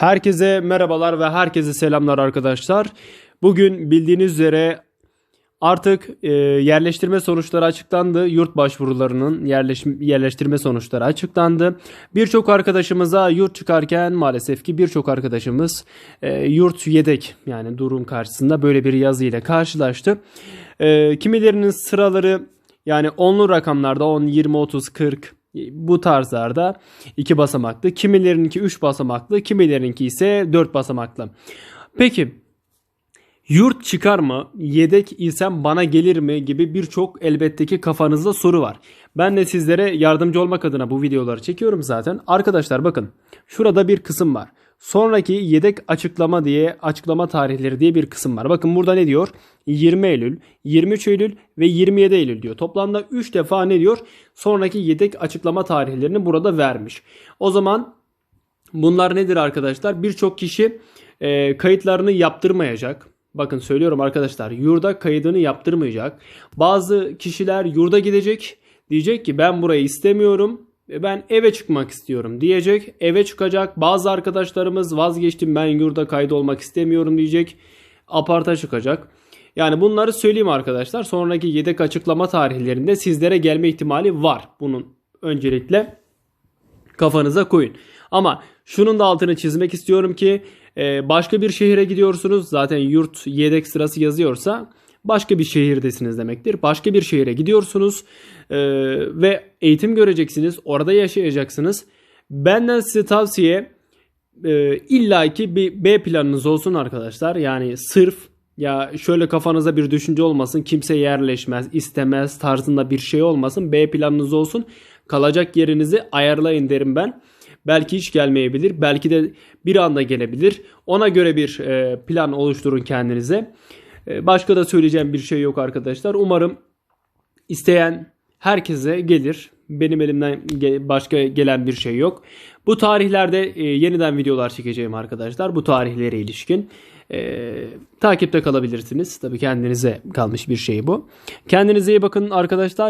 Herkese merhabalar ve herkese selamlar arkadaşlar. Bugün bildiğiniz üzere artık e, yerleştirme sonuçları açıklandı. Yurt başvurularının yerleş, yerleştirme sonuçları açıklandı. Birçok arkadaşımıza yurt çıkarken maalesef ki birçok arkadaşımız e, yurt yedek yani durum karşısında böyle bir yazı ile karşılaştı. E, kimilerinin sıraları yani onlu rakamlarda 10, 20, 30, 40 bu tarzlarda iki basamaklı. Kimilerininki 3 basamaklı, kimilerininki ise 4 basamaklı. Peki yurt çıkar mı? Yedek isem bana gelir mi? gibi birçok elbette ki kafanızda soru var. Ben de sizlere yardımcı olmak adına bu videoları çekiyorum zaten. Arkadaşlar bakın şurada bir kısım var. Sonraki yedek açıklama diye açıklama tarihleri diye bir kısım var. Bakın burada ne diyor? 20 Eylül, 23 Eylül ve 27 Eylül diyor. Toplamda 3 defa ne diyor? Sonraki yedek açıklama tarihlerini burada vermiş. O zaman bunlar nedir arkadaşlar? Birçok kişi e, kayıtlarını yaptırmayacak. Bakın söylüyorum arkadaşlar yurda kaydını yaptırmayacak. Bazı kişiler yurda gidecek. Diyecek ki ben burayı istemiyorum. Ben eve çıkmak istiyorum diyecek. Eve çıkacak. Bazı arkadaşlarımız vazgeçtim ben yurda kaydı olmak istemiyorum diyecek. Aparta çıkacak. Yani bunları söyleyeyim arkadaşlar. Sonraki yedek açıklama tarihlerinde sizlere gelme ihtimali var. Bunun öncelikle kafanıza koyun. Ama şunun da altını çizmek istiyorum ki e, başka bir şehire gidiyorsunuz. Zaten yurt yedek sırası yazıyorsa başka bir şehirdesiniz demektir. Başka bir şehire gidiyorsunuz e, ve eğitim göreceksiniz. Orada yaşayacaksınız. Benden size tavsiye e, illaki bir B planınız olsun arkadaşlar. Yani sırf ya şöyle kafanıza bir düşünce olmasın. Kimse yerleşmez, istemez tarzında bir şey olmasın. B planınız olsun. Kalacak yerinizi ayarlayın derim ben. Belki hiç gelmeyebilir. Belki de bir anda gelebilir. Ona göre bir e, plan oluşturun kendinize. E, Başka da söyleyeceğim bir şey yok arkadaşlar. Umarım isteyen herkese gelir. Benim elimden başka gelen bir şey yok. Bu tarihlerde e, yeniden videolar çekeceğim arkadaşlar. Bu tarihlere ilişkin. E, takipte kalabilirsiniz. Tabii kendinize kalmış bir şey bu. Kendinize iyi bakın arkadaşlar.